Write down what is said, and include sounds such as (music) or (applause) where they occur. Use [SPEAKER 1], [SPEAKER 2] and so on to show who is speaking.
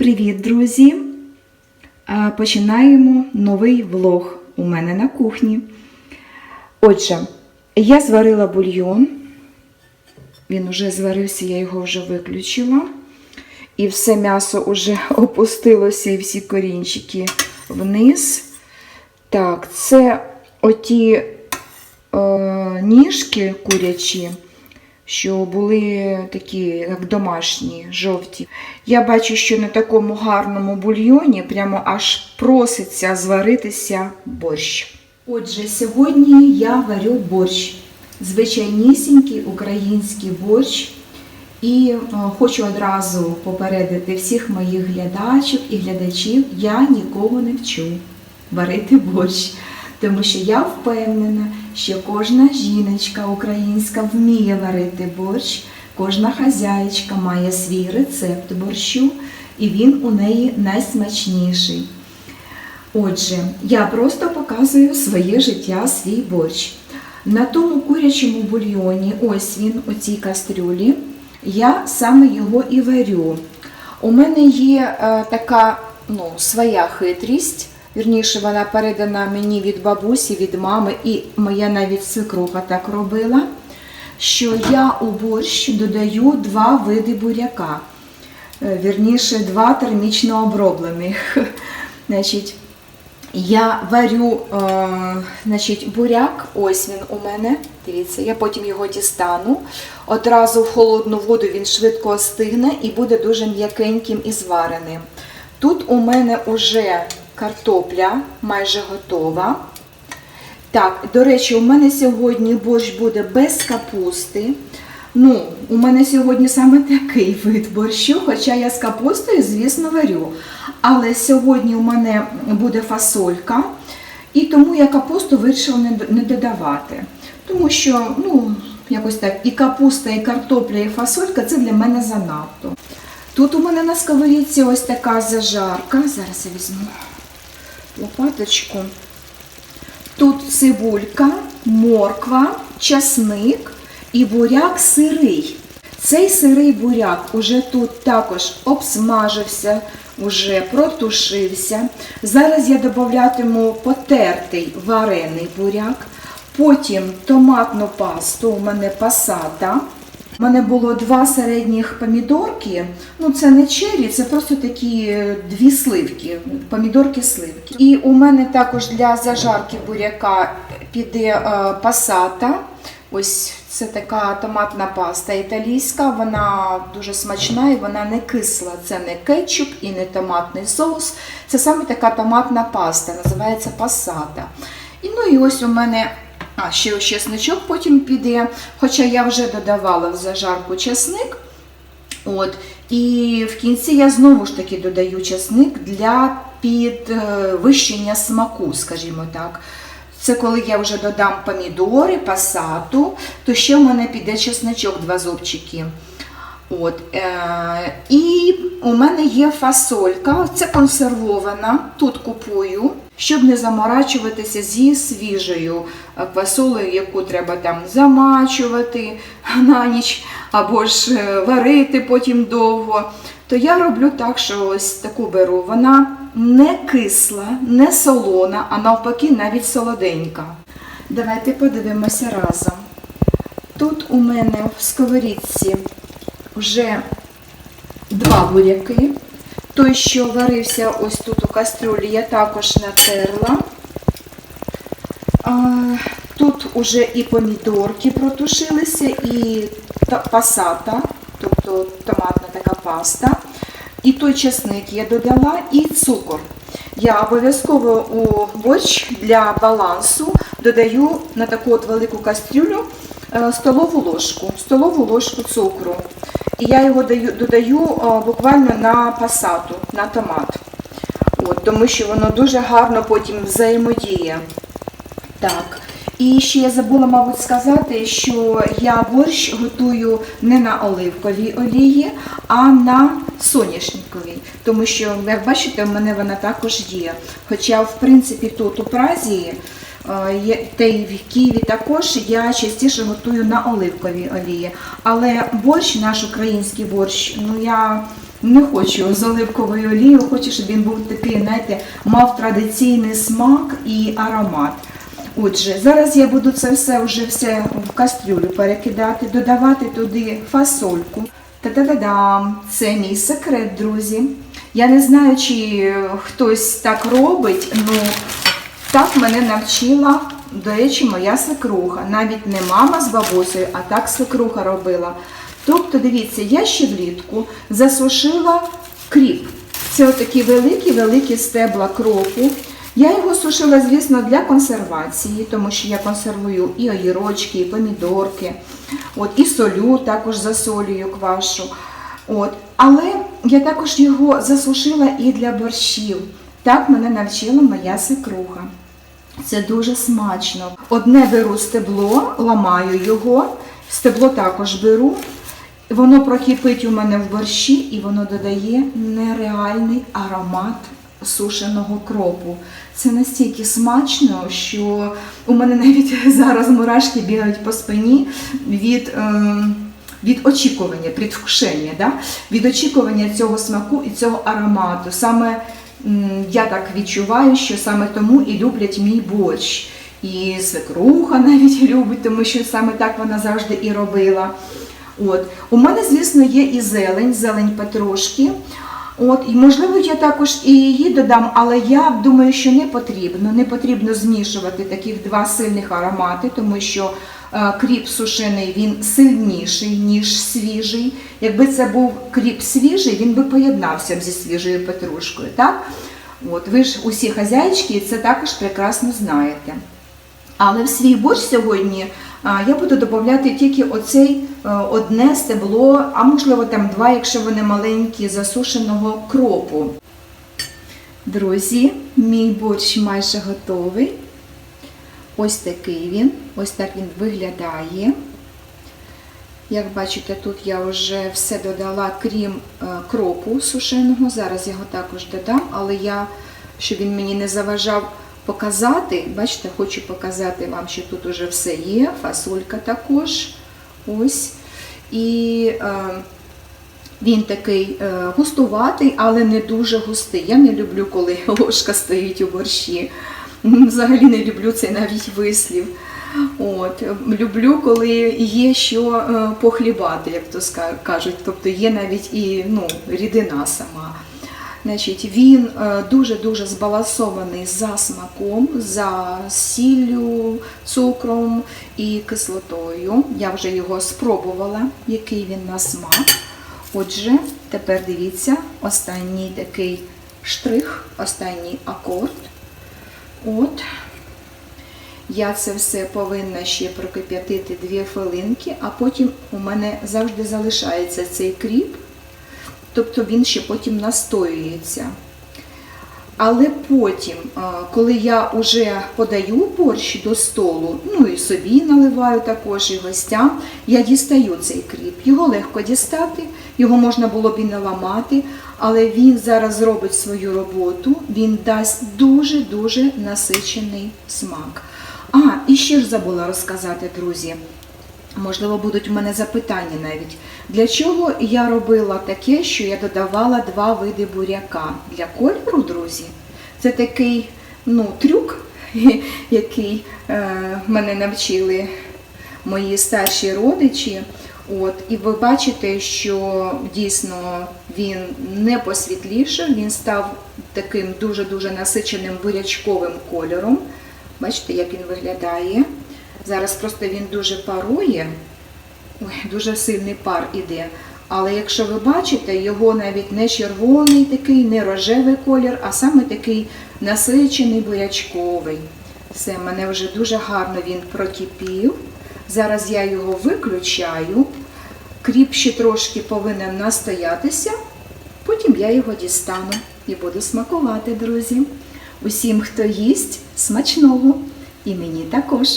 [SPEAKER 1] Привіт, друзі! Починаємо новий влог у мене на кухні. Отже, я зварила бульйон. Він уже зварився, я його вже виключила. І все м'ясо вже (laughs) опустилося, і всі корінчики вниз. Так, це оті е, ніжки курячі, що були такі, як домашні, жовті. Я бачу, що на такому гарному бульйоні прямо аж проситься зваритися борщ. Отже, сьогодні я варю борщ. Звичайнісінький український борщ. І е, хочу одразу попередити всіх моїх глядачів і глядачів, я нікого не вчу варити борщ. Тому що я впевнена, що кожна жіночка українська вміє варити борщ, кожна хазяєчка має свій рецепт борщу, і він у неї найсмачніший. Отже, я просто показую своє життя, свій борщ. На тому курячому бульйоні, ось він у цій кастрюлі, я саме його і варю. У мене є е, така ну, своя хитрість. Вірніше, вона передана мені від бабусі, від мами, і моя навіть свекруха так робила, що я у борщ додаю два види буряка. Е, Вірніше, два термічно оброблених. (laughs) Значить, я варю е, значить, буряк, ось він у мене. Дивіться, я потім його дістану. Одразу в холодну воду він швидко остигне і буде дуже м'якеньким і звареним. Тут у мене вже картопля майже готова. Так, до речі, у мене сьогодні борщ буде без капусти. Ну, у мене сьогодні саме такий (laughs) вид борщу, хоча я з капустою, звісно, варю. Але сьогодні у мене буде фасолька, і тому я капусту вирішила не додавати. Тому що, ну, якось так, і капуста, і картопля, і фасолька це для мене занадто. Тут у мене на сковорідці ось така зажарка. Зараз я візьму лопаточку. Тут цибулька, морква, часник і буряк сирий. Цей сирий буряк уже тут також обсмажився, уже протушився. Зараз я додатиму потертий варений буряк, потім томатну пасту, у мене пасата. У мене було два середніх помідорки. Ну, це не чері, це просто такі е, дві сливки, помідорки-сливки. І у мене також для зажарки буряка піде е, пасата. Ось це така томатна паста італійська, вона дуже смачна і вона не кисла. Це не кетчуп і не томатний соус. Це саме така томатна паста, називається пасата. І ну і ось у мене а, ще чесничок потім піде, хоча я вже додавала в зажарку чесник. От. І в кінці я знову ж таки додаю чесник для підвищення смаку, скажімо так. Це коли я вже додам помідори, пасату, то ще в мене піде чесничок, два зубчики. От, е, і у мене є фасолька, це консервована, тут купую, щоб не заморачуватися зі свіжою е, фасолею, яку треба там замачувати на ніч або ж е, варити потім довго. То я роблю так, що ось таку беру. Вона не кисла, не солона, а навпаки навіть солоденька. Давайте подивимося разом. Тут у мене в сковорідці вже два буряки. Той, що варився ось тут у кастрюлі, я також натерла. Тут уже і помідорки протушилися, і пасата, тобто томатна така паста. І той чесник я додала, і цукор. Я обов'язково у борщ для балансу додаю на таку от велику кастрюлю е, столову ложку, столову ложку цукру. І я його даю, додаю буквально на пасату, на томат. От, тому що воно дуже гарно потім взаємодіє. Так. І ще я забула, мабуть, сказати, що я борщ готую не на оливковій олії, а на соняшниковій. Тому що, як бачите, в мене вона також є. Хоча, в принципі, тут у Празі та й в Києві також я частіше готую на оливковій олії. Але борщ, наш український борщ, ну я Не хочу з оливковою олією, хочу, щоб він був такий, знаєте, мав традиційний смак і аромат. Отже, зараз я буду це все вже все в кастрюлю перекидати, додавати туди фасольку. Та-та-та-дам! Це мій секрет, друзі. Я не знаю, чи хтось так робить, ну так мене навчила, до речі, моя свекруха. Навіть не мама з бабусею, а так свекруха робила. Тобто, дивіться, я ще влітку засушила кріп. Це отакі великі-великі стебла кропу. Я його сушила, звісно, для консервації, тому що я консервую і огірочки, і помідорки, от, і солю також засолюю квашу. От. Але я також його засушила і для борщів. Так мене навчила моя свекруха. Це дуже смачно. Одне беру стебло, ламаю його, стебло також беру. Воно прокипить у мене в борщі і воно додає нереальний аромат сушеного кропу. Це настільки смачно, що у мене навіть (laughs) зараз мурашки бігають по спині від. Е від очікування, предвкушення, да? від очікування цього смаку і цього аромату. Саме я так відчуваю, що саме тому і люблять мій борщ. І свекруха (laughs) навіть любить, тому що саме так вона завжди і робила. От. У мене, звісно, є і зелень, зелень петрушки. От, і можливо, я також і її додам, але я думаю, що не потрібно. Не потрібно змішувати таких два сильних аромати, тому що кріп сушений він сильніший, ніж свіжий. Якби це був кріп свіжий, він би поєднався зі свіжою петрушкою. Так? От, ви ж усі хазяйчики це також прекрасно знаєте. Але в свій борщ сьогодні а, я буду додати тільки оцей е, одне стебло, а можливо там два, якщо вони маленькі, засушеного кропу. Друзі, мій борщ майже готовий. Ось такий він, ось так він виглядає. Як бачите, тут я вже все додала, крім е, кропу сушеного. Зараз його також додам, але я, щоб він мені не заважав показати, бачите, хочу показати вам, що тут уже все є, фасолька також. Ось. І е, він такий е, густуватий, але не дуже густий. Я не люблю, коли (laughs) ложка стоїть у борщі. Взагалі не люблю цей навіть вислів. От, Люблю, коли є що е, похлібати, як то кажуть. Тобто є навіть і ну, рідина сама. Значить, він е, дуже-дуже збалансований за смаком, за сіллю, цукром і кислотою. Я вже його спробувала, який він на смак. Отже, тепер дивіться, останній такий штрих, останній акорд. От. Я це все повинна ще прокип'ятити 2 хвилинки, а потім у мене завжди залишається цей кріп, тобто він ще потім настоюється. Але потім, коли я вже подаю борщ до столу, ну і собі наливаю також, і гостям, я дістаю цей кріп. Його легко дістати, його можна було б і не але він зараз зробить свою роботу, він дасть дуже-дуже насичений смак. А, і ще ж забула розказати, друзі. Можливо, будуть у мене запитання навіть. Для чого я робила таке, що я додавала два види буряка? Для кольору, друзі? Це такий ну, трюк, (laughs) який е, мене навчили мої старші родичі. От, і ви бачите, що дійсно він не посвітлішав, він став таким дуже-дуже насиченим бурячковим кольором. Бачите, як він виглядає. Зараз просто він дуже парує, Ой, дуже сильний пар іде. Але якщо ви бачите, його навіть не червоний такий, не рожевий колір, а саме такий насичений бурячковий. Все, мене вже дуже гарно він прокипів. Зараз я його виключаю. Кріп трошки повинен настоятися, потім я його дістану і буду смакувати, друзі. Усім, хто їсть, смачного! І мені також.